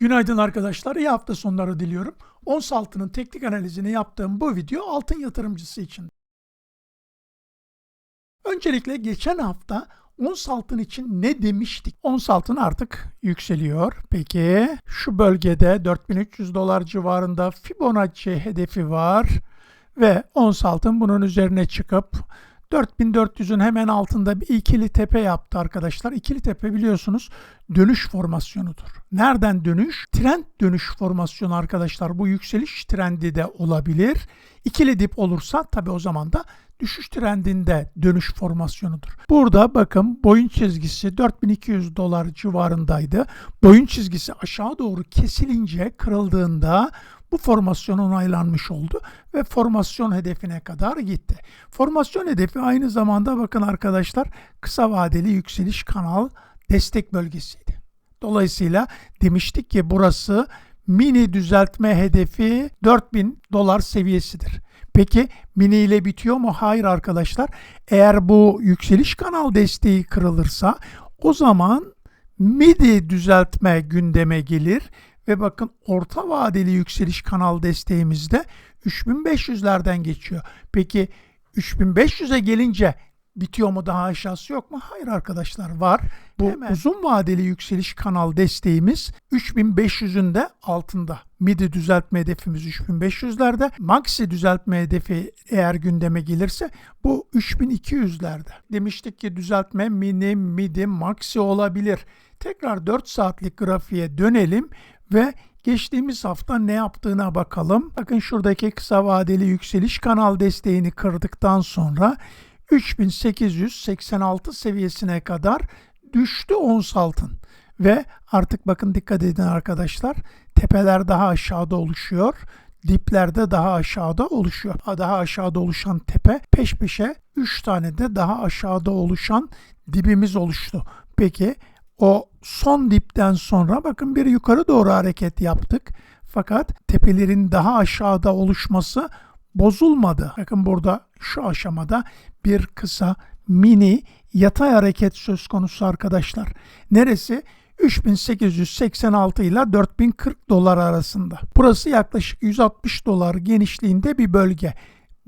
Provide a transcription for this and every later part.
Günaydın arkadaşlar. İyi hafta sonları diliyorum. Ons altının teknik analizini yaptığım bu video altın yatırımcısı için. Öncelikle geçen hafta ons altın için ne demiştik? Ons altın artık yükseliyor. Peki şu bölgede 4300 dolar civarında Fibonacci hedefi var ve ons altın bunun üzerine çıkıp 4400'ün hemen altında bir ikili tepe yaptı arkadaşlar. İkili tepe biliyorsunuz dönüş formasyonudur. Nereden dönüş? Trend dönüş formasyonu arkadaşlar. Bu yükseliş trendi de olabilir. İkili dip olursa tabi o zaman da düşüş trendinde dönüş formasyonudur. Burada bakın boyun çizgisi 4200 dolar civarındaydı. Boyun çizgisi aşağı doğru kesilince kırıldığında bu formasyon onaylanmış oldu ve formasyon hedefine kadar gitti. Formasyon hedefi aynı zamanda bakın arkadaşlar kısa vadeli yükseliş kanal destek bölgesiydi. Dolayısıyla demiştik ki burası mini düzeltme hedefi 4000 dolar seviyesidir. Peki mini ile bitiyor mu? Hayır arkadaşlar. Eğer bu yükseliş kanal desteği kırılırsa o zaman midi düzeltme gündeme gelir ve bakın orta vadeli yükseliş kanal desteğimizde 3500'lerden geçiyor. Peki 3500'e gelince bitiyor mu daha aşağısı yok mu? Hayır arkadaşlar var. Bu Hemen. uzun vadeli yükseliş kanal desteğimiz 3500'ün de altında. Midi düzeltme hedefimiz 3500'lerde. Maxi düzeltme hedefi eğer gündeme gelirse bu 3200'lerde. Demiştik ki düzeltme mini, midi, maxi olabilir. Tekrar 4 saatlik grafiğe dönelim ve geçtiğimiz hafta ne yaptığına bakalım. Bakın şuradaki kısa vadeli yükseliş kanal desteğini kırdıktan sonra 3886 seviyesine kadar düştü ons altın. Ve artık bakın dikkat edin arkadaşlar. Tepeler daha aşağıda oluşuyor. Diplerde daha aşağıda oluşuyor. Daha aşağıda oluşan tepe peş peşe 3 tane de daha aşağıda oluşan dibimiz oluştu. Peki o son dipten sonra bakın bir yukarı doğru hareket yaptık. Fakat tepelerin daha aşağıda oluşması bozulmadı. Bakın burada şu aşamada bir kısa mini yatay hareket söz konusu arkadaşlar. Neresi? 3886 ile 4040 dolar arasında. Burası yaklaşık 160 dolar genişliğinde bir bölge.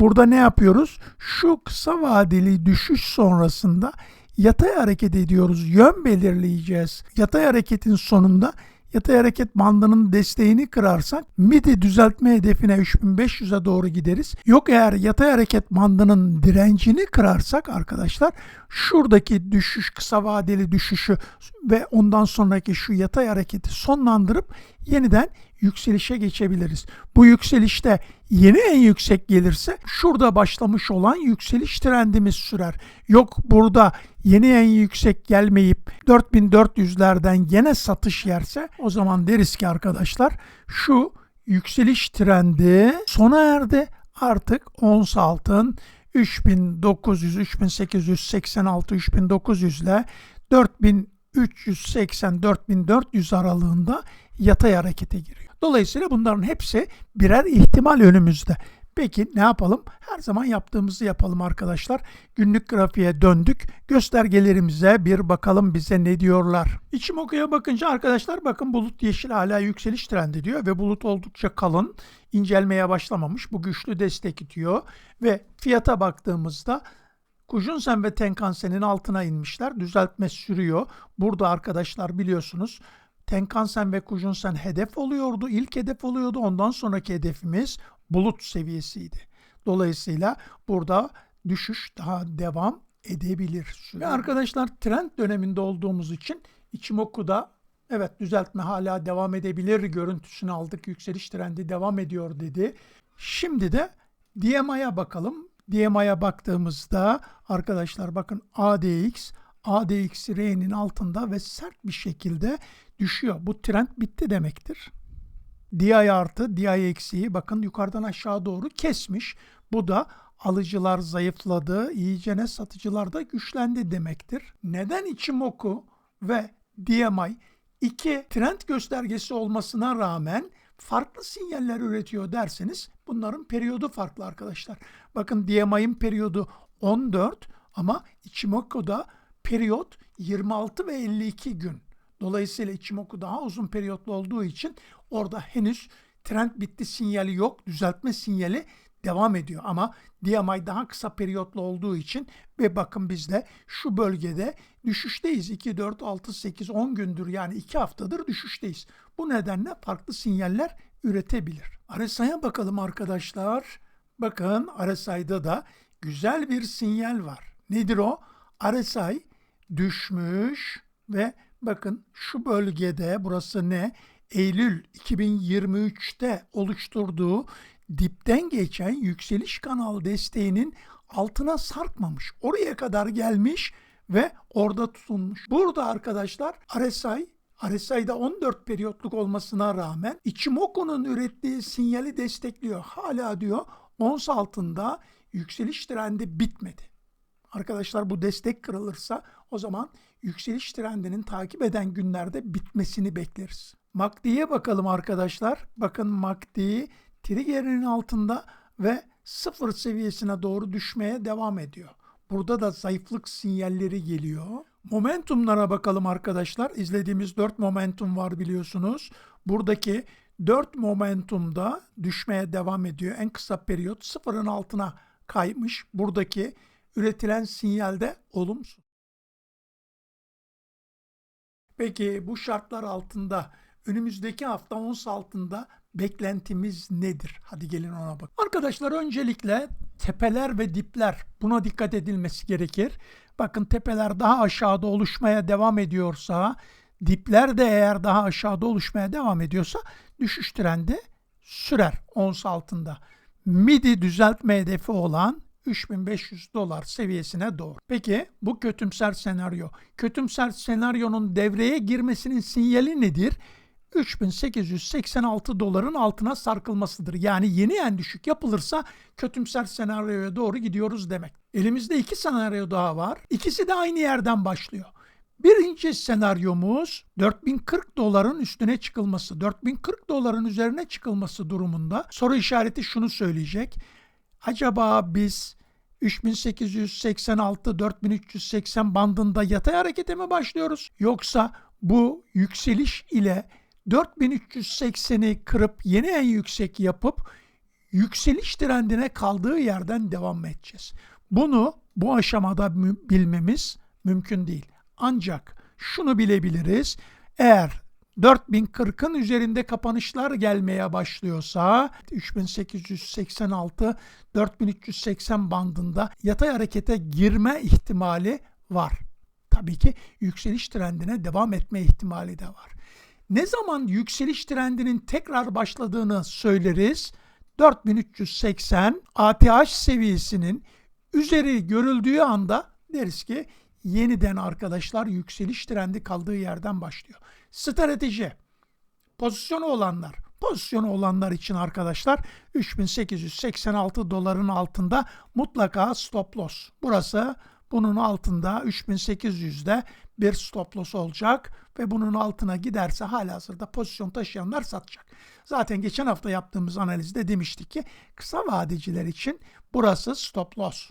Burada ne yapıyoruz? Şu kısa vadeli düşüş sonrasında yatay hareket ediyoruz. Yön belirleyeceğiz. Yatay hareketin sonunda yatay hareket bandının desteğini kırarsak midi düzeltme hedefine 3500'e doğru gideriz. Yok eğer yatay hareket bandının direncini kırarsak arkadaşlar şuradaki düşüş kısa vadeli düşüşü ve ondan sonraki şu yatay hareketi sonlandırıp yeniden yükselişe geçebiliriz. Bu yükselişte yeni en yüksek gelirse şurada başlamış olan yükseliş trendimiz sürer. Yok burada yeni en yüksek gelmeyip 4400'lerden gene satış yerse o zaman deriz ki arkadaşlar şu yükseliş trendi sona erdi. Artık ons altın 3900, 3886, 3900 ile 4380, 4400 aralığında yatay harekete giriyor. Dolayısıyla bunların hepsi birer ihtimal önümüzde. Peki ne yapalım? Her zaman yaptığımızı yapalım arkadaşlar. Günlük grafiğe döndük. Göstergelerimize bir bakalım bize ne diyorlar. İçimoku'ya bakınca arkadaşlar bakın bulut yeşil hala yükseliş trendi diyor ve bulut oldukça kalın. incelmeye başlamamış. Bu güçlü destek itiyor ve fiyata baktığımızda Kujunsen ve Tenkan-sen'in altına inmişler. Düzeltme sürüyor. Burada arkadaşlar biliyorsunuz Tenkan-sen ve Kujunsen hedef oluyordu. İlk hedef oluyordu. Ondan sonraki hedefimiz bulut seviyesiydi. Dolayısıyla burada düşüş daha devam edebilir. Ve arkadaşlar trend döneminde olduğumuz için Ichimoku'da evet düzeltme hala devam edebilir görüntüsünü aldık. Yükseliş trendi devam ediyor dedi. Şimdi de DMA'ya bakalım. DMA'ya baktığımızda arkadaşlar bakın ADX ADX R'nin altında ve sert bir şekilde düşüyor. Bu trend bitti demektir. DI artı, DI eksiği bakın yukarıdan aşağı doğru kesmiş. Bu da alıcılar zayıfladı, iyicene satıcılar da güçlendi demektir. Neden Ichimoku ve DMI iki trend göstergesi olmasına rağmen farklı sinyaller üretiyor derseniz bunların periyodu farklı arkadaşlar. Bakın DMI'nin periyodu 14 ama Ichimoku'da periyot 26 ve 52 gün. Dolayısıyla Ichimoku daha uzun periyotlu olduğu için orada henüz trend bitti sinyali yok. Düzeltme sinyali devam ediyor ama DMI daha kısa periyotlu olduğu için ve bakın biz de şu bölgede düşüşteyiz. 2, 4, 6, 8, 10 gündür yani 2 haftadır düşüşteyiz. Bu nedenle farklı sinyaller üretebilir. RSI'ye bakalım arkadaşlar. Bakın RSI'da da güzel bir sinyal var. Nedir o? RSI düşmüş ve bakın şu bölgede burası ne? Eylül 2023'te oluşturduğu dipten geçen yükseliş kanal desteğinin altına sarkmamış. Oraya kadar gelmiş ve orada tutunmuş. Burada arkadaşlar RSI RSI'da 14 periyotluk olmasına rağmen Ichimoku'nun ürettiği sinyali destekliyor. Hala diyor ons altında yükseliş trendi bitmedi. Arkadaşlar bu destek kırılırsa o zaman yükseliş trendinin takip eden günlerde bitmesini bekleriz. MACD'ye bakalım arkadaşlar. Bakın MACD trigger'in altında ve sıfır seviyesine doğru düşmeye devam ediyor. Burada da zayıflık sinyalleri geliyor. Momentumlara bakalım arkadaşlar. İzlediğimiz 4 momentum var biliyorsunuz. Buradaki 4 momentumda düşmeye devam ediyor. En kısa periyot sıfırın altına kaymış. Buradaki üretilen sinyalde olumsuz. Peki bu şartlar altında önümüzdeki hafta ons altında beklentimiz nedir? Hadi gelin ona bak. Arkadaşlar öncelikle tepeler ve dipler buna dikkat edilmesi gerekir. Bakın tepeler daha aşağıda oluşmaya devam ediyorsa, dipler de eğer daha aşağıda oluşmaya devam ediyorsa düşüş trendi sürer ons altında. MIDI düzeltme hedefi olan 3500 dolar seviyesine doğru. Peki bu kötümser senaryo. Kötümser senaryonun devreye girmesinin sinyali nedir? 3886 doların altına sarkılmasıdır. Yani yeni en düşük yapılırsa kötümser senaryoya doğru gidiyoruz demek. Elimizde iki senaryo daha var. İkisi de aynı yerden başlıyor. Birinci senaryomuz 4040 doların üstüne çıkılması. 4040 doların üzerine çıkılması durumunda soru işareti şunu söyleyecek. Acaba biz 3886-4380 bandında yatay harekete mi başlıyoruz? Yoksa bu yükseliş ile 4380'i kırıp yeni en yüksek yapıp yükseliş trendine kaldığı yerden devam edeceğiz. Bunu bu aşamada bilmemiz mümkün değil. Ancak şunu bilebiliriz. Eğer 4040'ın üzerinde kapanışlar gelmeye başlıyorsa 3886 4380 bandında yatay harekete girme ihtimali var. Tabii ki yükseliş trendine devam etme ihtimali de var. Ne zaman yükseliş trendinin tekrar başladığını söyleriz. 4380 ATH seviyesinin üzeri görüldüğü anda deriz ki yeniden arkadaşlar yükseliş trendi kaldığı yerden başlıyor. Strateji. Pozisyonu olanlar. Pozisyonu olanlar için arkadaşlar 3886 doların altında mutlaka stop loss. Burası bunun altında 3800'de bir stop loss olacak ve bunun altına giderse halihazırda pozisyon taşıyanlar satacak. Zaten geçen hafta yaptığımız analizde demiştik ki kısa vadeciler için burası stop loss.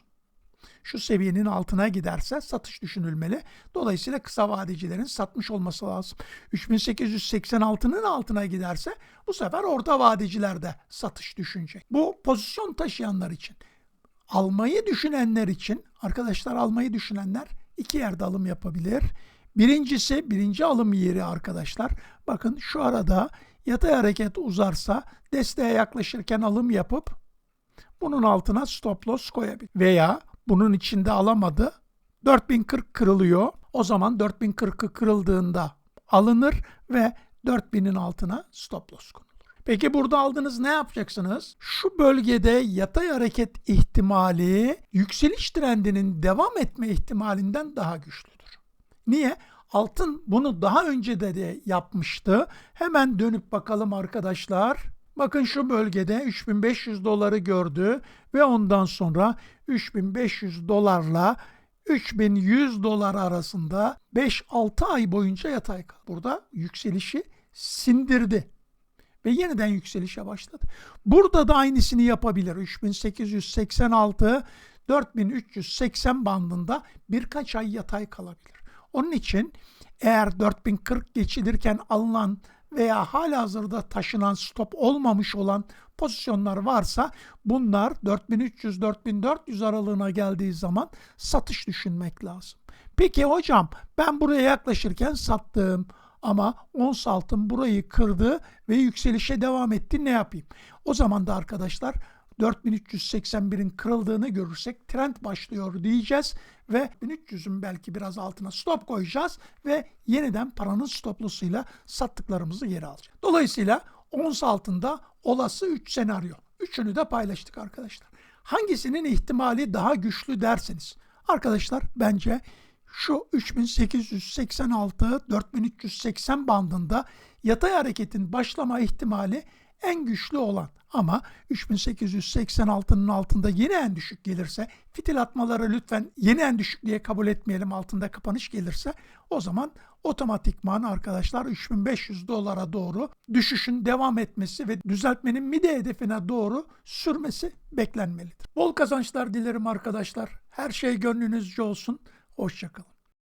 Şu seviyenin altına giderse satış düşünülmeli. Dolayısıyla kısa vadecilerin satmış olması lazım. 3886'nın altına giderse bu sefer orta vadeciler de satış düşünecek. Bu pozisyon taşıyanlar için almayı düşünenler için arkadaşlar almayı düşünenler iki yerde alım yapabilir. Birincisi birinci alım yeri arkadaşlar. Bakın şu arada yatay hareket uzarsa desteğe yaklaşırken alım yapıp bunun altına stop loss koyabilir. Veya bunun içinde alamadı. 4040 kırılıyor. O zaman 4040'ı kırıldığında alınır ve 4000'in altına stop loss konulur. Peki burada aldınız ne yapacaksınız? Şu bölgede yatay hareket ihtimali yükseliş trendinin devam etme ihtimalinden daha güçlüdür. Niye? Altın bunu daha önce de, de yapmıştı. Hemen dönüp bakalım arkadaşlar. Bakın şu bölgede 3500 doları gördü ve ondan sonra 3500 dolarla 3100 dolar arasında 5-6 ay boyunca yatay kaldı. Burada yükselişi sindirdi ve yeniden yükselişe başladı. Burada da aynısını yapabilir. 3886 4380 bandında birkaç ay yatay kalabilir. Onun için eğer 4040 geçilirken alınan veya halihazırda taşınan stop olmamış olan pozisyonlar varsa bunlar 4300-4400 aralığına geldiği zaman satış düşünmek lazım. Peki hocam ben buraya yaklaşırken sattım ama ons altın burayı kırdı ve yükselişe devam etti ne yapayım? O zaman da arkadaşlar 4381'in kırıldığını görürsek trend başlıyor diyeceğiz ve 1300'ün belki biraz altına stop koyacağız ve yeniden paranın stoplusuyla sattıklarımızı geri alacağız. Dolayısıyla ons altında olası 3 senaryo. Üçünü de paylaştık arkadaşlar. Hangisinin ihtimali daha güçlü derseniz arkadaşlar bence şu 3886-4380 bandında yatay hareketin başlama ihtimali en güçlü olan ama 3886'nın altında yeni en düşük gelirse fitil atmaları lütfen yeni en düşük diye kabul etmeyelim altında kapanış gelirse o zaman otomatikman arkadaşlar 3500 dolara doğru düşüşün devam etmesi ve düzeltmenin mide hedefine doğru sürmesi beklenmelidir. Bol kazançlar dilerim arkadaşlar. Her şey gönlünüzce olsun. Hoşçakalın.